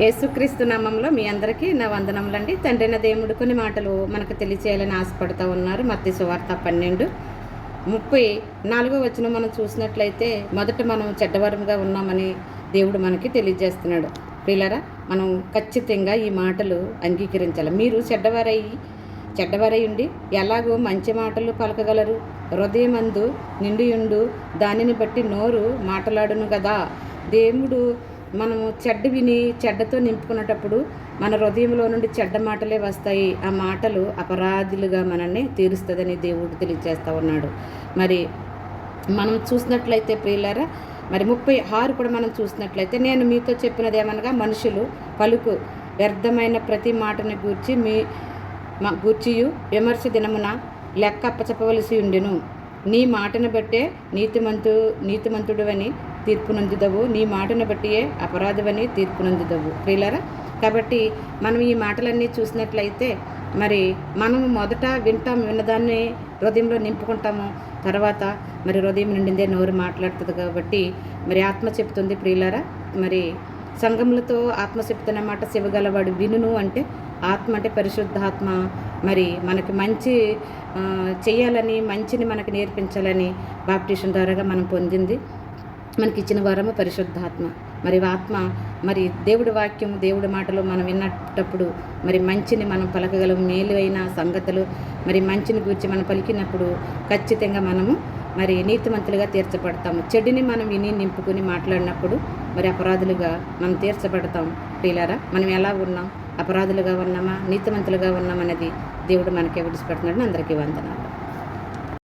యేసుక్రీస్తు నామంలో మీ అందరికీ నా వందనములండి. తండ్రిన దేవుడు కొన్ని మాటలు మనకు తెలియచేయాలని ఆశపడుతూ ఉన్నారు. మత్తి సువార్త పన్నెండు. ముప్పై నాలుగో వచ్చిన మనం చూసినట్లయితే మొదట మనం చెడ్డవరంగా ఉన్నామని దేవుడు మనకి తెలియజేస్తున్నాడు. ప్రియులరా మనం ఖచ్చితంగా ఈ మాటలు అంగీకరించాలి. మీరు చెడ్డవారై చెడ్డవారై ఉండి ఎలాగో మంచి మాటలు పలకగలరు. హృదయమందు నిండియుండు దానిని బట్టి నోరు మాట్లాడును కదా దేవుడు మనము చెడ్డ విని చెడ్డతో నింపుకునేటప్పుడు మన హృదయంలో నుండి చెడ్డ మాటలే వస్తాయి. ఆ మాటలు అపరాధులుగా మనల్ని తీరుస్తుందని దేవుడు తెలియజేస్తూ ఉన్నాడు. మరి మనం చూసినట్లయితే ప్రియులారా మరి ముప్పై ఆరు కూడా మనం చూసినట్లయితే నేను మీతో చెప్పినది ఏమనగా మనుషులు పలుకు వ్యర్థమైన ప్రతి మాటని గూర్చి మీ మా గూర్చియు విమర్శ దినమున లెక్క అప్పచెప్పవలసి ఉండెను. నీ మాటను బట్టే నీతిమంతు నీతిమంతుడువని తీర్పునందుదవు. నీ మాటను బట్టియే అపరాధమని తీర్పునందుదవు. ప్రియులరా కాబట్టి మనం ఈ మాటలన్నీ చూసినట్లయితే మరి మనము మొదట వింటాం విన్నదాన్ని హృదయంలో నింపుకుంటాము. తర్వాత మరి హృదయం నిండిందే నోరు మాట్లాడుతుంది కాబట్టి మరి ఆత్మ చెప్తుంది ప్రియులారా. మరి సంఘములతో ఆత్మ చెప్తున్న మాట శివగలవాడు వినును అంటే ఆత్మ అంటే పరిశుద్ధాత్మ. మరి మనకి మంచి చేయాలని మంచిని మనకు నేర్పించాలని బాప్టిషన్ ద్వారాగా మనం పొందింది. మనకి ఇచ్చిన వరము పరిశుద్ధాత్మ. మరి ఆత్మ మరి దేవుడి వాక్యం దేవుడి మాటలు మనం విన్నప్పుడు మరి మంచిని మనం పలకగలం మేలు అయిన సంగతులు మరి మంచిని గురించి మనం పలికినప్పుడు ఖచ్చితంగా మనము మరి నీతిమంతులుగా తీర్చబడతాము. చెడుని మనం విని నింపుకుని మాట్లాడినప్పుడు మరి అపరాధులుగా మనం తీర్చబడతాం. ప్రియులారా మనం ఎలా ఉన్నాం? అపరాధులుగా ఉన్నామా? నీతిమంతులుగా ఉన్నామనేది దేవుడు మనకే విడిచిపెడుతున్నాడని అందరికీ వందనాలు.